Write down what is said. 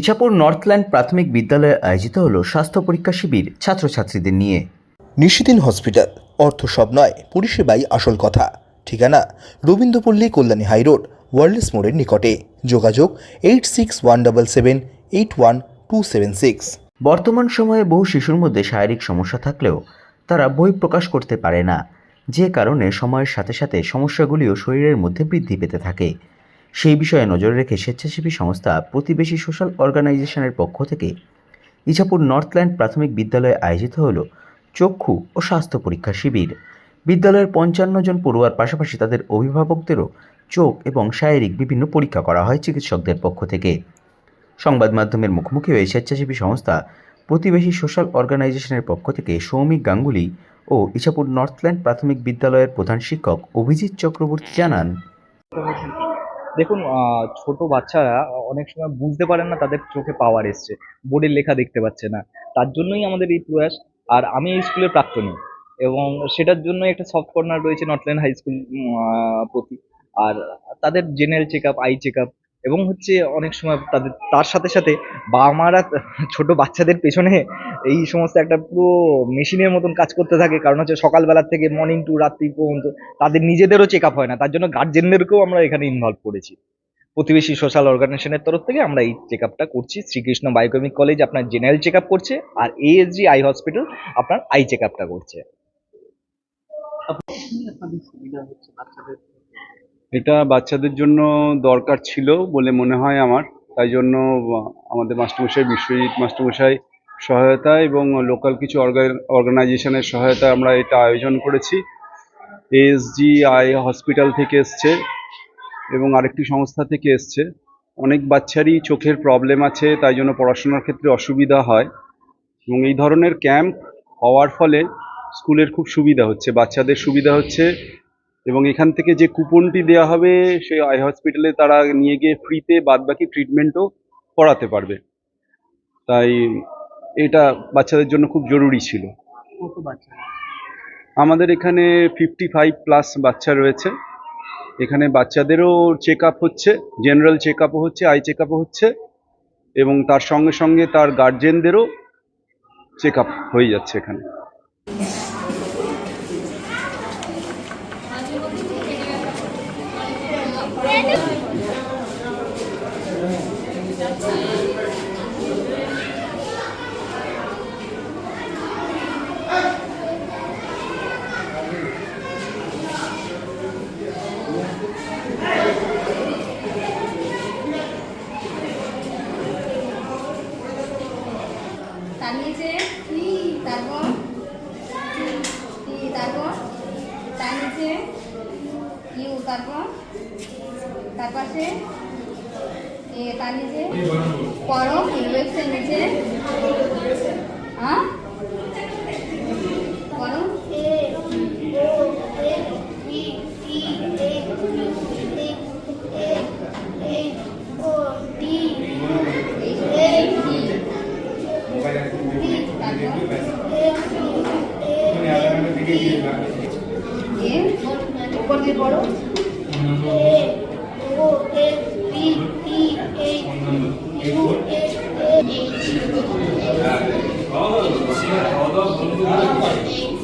Ichapur Northland প্রাথমিক বিদ্যালয়ে আয়োজিত হলো স্বাস্থ্য পরীক্ষা শিবির ছাত্রছাত্রীদের নিয়ে। নিশিদিন হসপিটাল অর্থ সব নয় পরিষেবাই আসল কথা। ঠিকানা রবীন্দ্রপল্লী কল্যাণী হাইরোড ওয়ার্ল্ডস মোড়ের নিকটে। যোগাযোগ eight six one double seven eight one two seven six. বর্তমান সময়ে বহু শিশুর মধ্যে শারীরিক সমস্যা থাকলেও তারা বই প্রকাশ করতে পারে না। যে কারণে সময়ের সাথে সাথে সমস্যাগুলিও শরীরের মধ্যে বৃদ্ধি পেতে থাকে। সেই বিষয়ে নজর রেখে স্বেচ্ছাসেবী সংস্থা প্রতিবেশী সোশ্যাল অর্গানাইজেশনের পক্ষ থেকে ইছাপুর নর্থল্যান্ড প্রাথমিক বিদ্যালয়ে আয়োজিত হলো চক্ষু ও স্বাস্থ্য পরীক্ষা শিবির। বিদ্যালয়ের পঞ্চান্ন জন পড়ুয়ার পাশাপাশি তাদের অভিভাবকদেরও চোখ এবং শারীরিক বিভিন্ন পরীক্ষা করা হয় চিকিৎসকদের পক্ষ থেকে। সংবাদ মাধ্যমের মুখোমুখি হয়ে স্বেচ্ছাসেবী সংস্থা প্রতিবেশী সোশ্যাল অর্গানাইজেশনের পক্ষ থেকে সৌমিক গাঙ্গুলি ও ইছাপুর নর্থল্যান্ড প্রাথমিক বিদ্যালয়ের প্রধান শিক্ষক অভিজিৎ চক্রবর্তী জানান। দেখুন ছোট বাচ্চারা অনেক সময় বুঝতে পারেন না তাদের চোখে পাওয়ার এসছে। বোর্ডের লেখা দেখতে পাচ্ছে না। তার জন্যই আমাদের এই প্রয়াস। আর আমি এই স্কুলের প্রাক্তনী। এবং সেটার জন্য একটা সফট কর্নার রয়েছে নর্থল্যান্ড হাই স্কুল প্রতি। আর তাদের general check up eye check up এবং হচ্ছে অনেক সময় তাদের, তার সাথে সাথে বাবা মারা ছোট বাচ্চাদের পেছনে এই সমস্ত একটা পুরো মেশিনের মতন কাজ করতে থাকে। কারণ হচ্ছে সকালবেলা থেকে মর্নিং টু রাত্রি পর্যন্ত তাদের নিজেদেরও চেক হয় না। তার জন্য গার্জেনদেরকেও আমরা এখানে ইনভলভ করেছি। প্রতিবেশী সোশ্যাল অর্গানাইজেশনের তরফ থেকে আমরা এই চেক আপটা করছি। শ্রীকৃষ্ণ বায়োকেমিক কলেজ আপনার জেনারেল চেক আপ করছে আর এএসজি আই হসপিটাল আপনার আই চেক করছে। এটা বাচ্চাদের জন্য দরকার ছিল বলে মনে হয় আমার। তাই জন্য আমাদের মাস্টারমশাই, বিশ্বজিৎ মাস্টারমশাই সহায়তা এবং লোকাল কিছু অর্গানাইজেশনের সহায়তায় আমরা এটা আয়োজন করেছি। এএসজি আই হসপিটাল থেকে এসছে এবং আরেকটি সংস্থা থেকে এসছে। অনেক বাচ্চারই চোখের প্রবলেম আছে, তাই জন্য পড়াশোনার ক্ষেত্রে অসুবিধা হয় এবং এই ধরনের ক্যাম্প হওয়ার ফলে স্কুলের খুব সুবিধা হচ্ছে, বাচ্চাদের সুবিধা হচ্ছে। এবং এখান থেকে যে কুপনটি দেওয়া হবে সেই আই হসপিটালে তারা নিয়ে গিয়ে ফ্রিতে বাদবাকি ট্রিটমেন্টও করাতে পারবে। তাই এটা বাচ্চাদের জন্য খুব জরুরি ছিল। আমাদের এখানে ফিফটি ফাইভ প্লাস বাচ্চা রয়েছে। এখানে বাচ্চাদেরও চেক আপ হচ্ছে জেনারেল চেক আপও হচ্ছে আই চেক আপও হচ্ছে এবং তার সঙ্গে সঙ্গে তার গার্জেনদেরও চেক আপ হয়ে যাচ্ছে এখানে। তার নিচে তারপর তারপর তার নিচে ইউ তারপর? তার পাশে এ তার নিচে? পরম ইউএক্সের নিচে? হ্যাঁ পরম? A O What did you? A O S B T H U A H.